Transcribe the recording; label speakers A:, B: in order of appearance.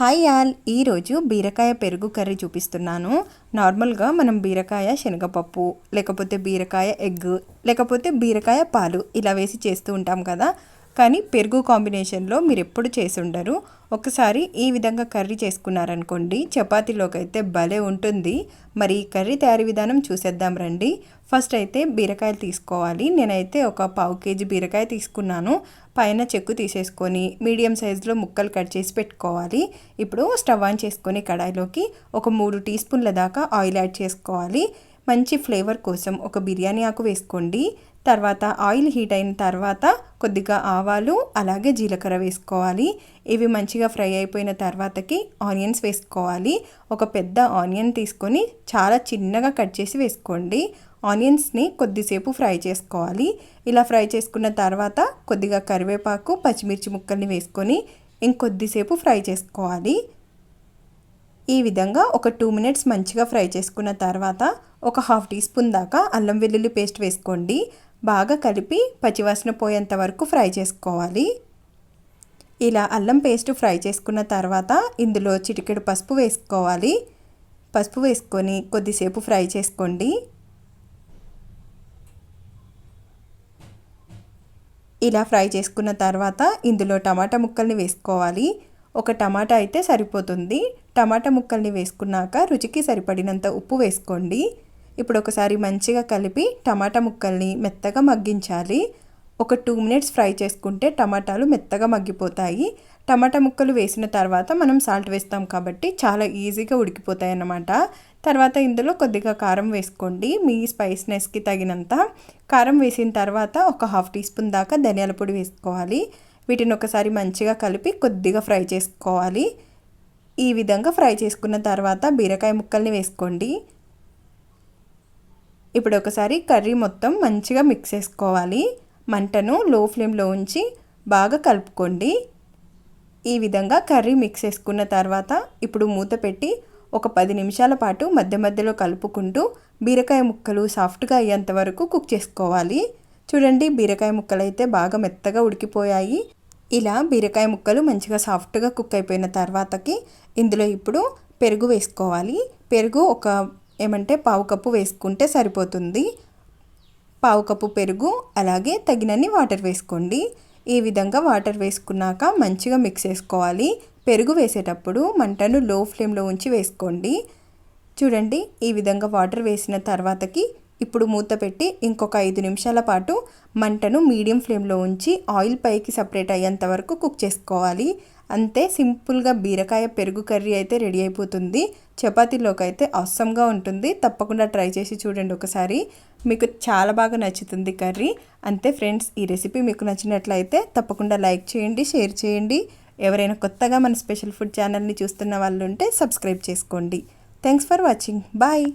A: Hi all ఈరోజు బీరకాయ పెరుగు కర్రీ చూపిస్తున్నాను. నార్మల్గా మనం బీరకాయ శనగపప్పు లేకపోతే బీరకాయ ఎగ్ లేకపోతే బీరకాయ పాలు ఇలా వేసి చేస్తూ ఉంటాం కదా. కానీ పెరుగు కాంబినేషన్లో మీరు ఎప్పుడు చేసి ఉండరు ఒకసారి ఈ విధంగా కర్రీ చేసుకున్నారనుకోండి చపాతీలోకి అయితే భలే ఉంటుంది. మరి కర్రీ తయారీ విధానం చూసేద్దాం రండి. ఫస్ట్ అయితే బీరకాయలు తీసుకోవాలి. నేనైతే ఒక పావు కేజీ బీరకాయ తీసుకున్నాను. పైన చెక్కు తీసేసుకొని మీడియం సైజులో ముక్కలు కట్ చేసి పెట్టుకోవాలి. ఇప్పుడు స్టవ్ ఆన్ చేసుకొని కడాయిలోకి ఒక మూడు టీ స్పూన్ల దాకా ఆయిల్ యాడ్ చేసుకోవాలి. మంచి ఫ్లేవర్ కోసం ఒక బిర్యానీ ఆకు వేసుకోండి. తర్వాత ఆయిల్ హీట్ అయిన తర్వాత కొద్దిగా ఆవాలు అలాగే జీలకర్ర వేసుకోవాలి. ఇవి మంచిగా ఫ్రై అయిపోయిన తర్వాతకి ఆనియన్స్ వేసుకోవాలి. ఒక పెద్ద ఆనియన్ తీసుకొని చాలా చిన్నగా కట్ చేసి వేసుకోండి. ఆనియన్స్ని కొద్దిసేపు ఫ్రై చేసుకోవాలి. ఇలా ఫ్రై చేసుకున్న తర్వాత కొద్దిగా కరివేపాకు పచ్చిమిర్చి ముక్కల్ని వేసుకొని ఇంకొద్దిసేపు ఫ్రై చేసుకోవాలి. ఈ విధంగా ఒక టూ మినిట్స్ మంచిగా ఫ్రై చేసుకున్న తర్వాత ఒక హాఫ్ టీ స్పూన్ దాకా అల్లం వెల్లుల్లి పేస్ట్ వేసుకోండి. బాగా కలిపి పచ్చివాసన పోయేంత వరకు ఫ్రై చేసుకోవాలి. ఇలా అల్లం పేస్ట్ ఫ్రై చేసుకున్న తర్వాత ఇందులో చిటికెడు పసుపు వేసుకోవాలి. పసుపు వేసుకొని కొద్దిసేపు ఫ్రై చేసుకోండి. ఇలా ఫ్రై చేసుకున్న తర్వాత ఇందులో టమాటా ముక్కల్ని వేసుకోవాలి. ఒక టమాటా అయితే సరిపోతుంది. టమాటా ముక్కల్ని వేసుకున్నాక రుచికి సరిపడినంత ఉప్పు వేసుకోండి. ఇప్పుడు ఒకసారి మంచిగా కలిపి టమాటా ముక్కల్ని మెత్తగా మగ్గించాలి. ఒక టూ మినిట్స్ ఫ్రై చేసుకుంటే టమాటాలు మెత్తగా మగ్గిపోతాయి. టమాటా ముక్కలు వేసిన తర్వాత మనం సాల్ట్ వేస్తాం కాబట్టి చాలా ఈజీగా ఉడికిపోతాయి అన్నమాట. తర్వాత ఇందులో కొద్దిగా కారం వేసుకోండి. మీ స్పైస్నెస్కి తగినంత. కారం వేసిన తర్వాత ఒక హాఫ్ టీ స్పూన్ దాకా ధనియాల పొడి వేసుకోవాలి. వీటిని ఒకసారి మంచిగా కలిపి కొద్దిగా ఫ్రై చేసుకోవాలి. ఈ విధంగా ఫ్రై చేసుకున్న తర్వాత బీరకాయ ముక్కల్ని వేసుకోండి. ఇప్పుడు ఒకసారి కర్రీ మొత్తం మంచిగా మిక్స్ చేసుకోవాలి. మంటను లో ఫ్లేమ్లో ఉంచి బాగా కలుపుకోండి. ఈ విధంగా కర్రీ మిక్స్ చేసుకున్న తర్వాత ఇప్పుడు మూత పెట్టి ఒక పది నిమిషాల పాటు మధ్య మధ్యలో కలుపుకుంటూ బీరకాయ ముక్కలు సాఫ్ట్గా అయ్యేంత వరకు కుక్ చేసుకోవాలి. చూడండి బీరకాయ ముక్కలు అయితే బాగా మెత్తగా ఉడికిపోయాయి. ఇలా బీరకాయ ముక్కలు మంచిగా సాఫ్ట్గా కుక్ అయిపోయిన తర్వాతకి ఇందులో ఇప్పుడు పెరుగు వేసుకోవాలి. పెరుగు ఒక ఏమంటే పావు కప్పు వేసుకుంటే సరిపోతుంది. పావు కప్పు పెరుగు అలాగే తగినన్ని వాటర్ వేసుకోండి. ఈ విధంగా వాటర్ వేసుకున్నాక మంచిగా మిక్స్ చేసుకోవాలి. పెరుగు వేసేటప్పుడు మంటను లో ఫ్లేమ్లో ఉంచి వేసుకోండి. చూడండి ఈ విధంగా వాటర్ వేసిన తర్వాతకి ఇప్పుడు మూత పెట్టి ఇంకొక ఐదు నిమిషాల పాటు మంటను మీడియం ఫ్లేమ్లో ఉంచి ఆయిల్ పైకి సపరేట్ అయ్యేంత వరకు కుక్ చేసుకోవాలి. అంతే సింపుల్గా బీరకాయ పెరుగు కర్రీ అయితే రెడీ అయిపోతుంది. చపాతీలోకి అయితే అవసరంగా ఉంటుంది. తప్పకుండా ట్రై చేసి చూడండి ఒకసారి. మీకు చాలా బాగా నచ్చుతుంది కర్రీ. అంతే ఫ్రెండ్స్ ఈ రెసిపీ మీకు నచ్చినట్లయితే తప్పకుండా లైక్ చేయండి షేర్ చేయండి. ఎవరైనా కొత్తగా మన స్పెషల్ ఫుడ్ ఛానల్ని చూస్తున్న వాళ్ళు ఉంటే సబ్స్క్రైబ్ చేసుకోండి. Thanks for watching. బాయ్.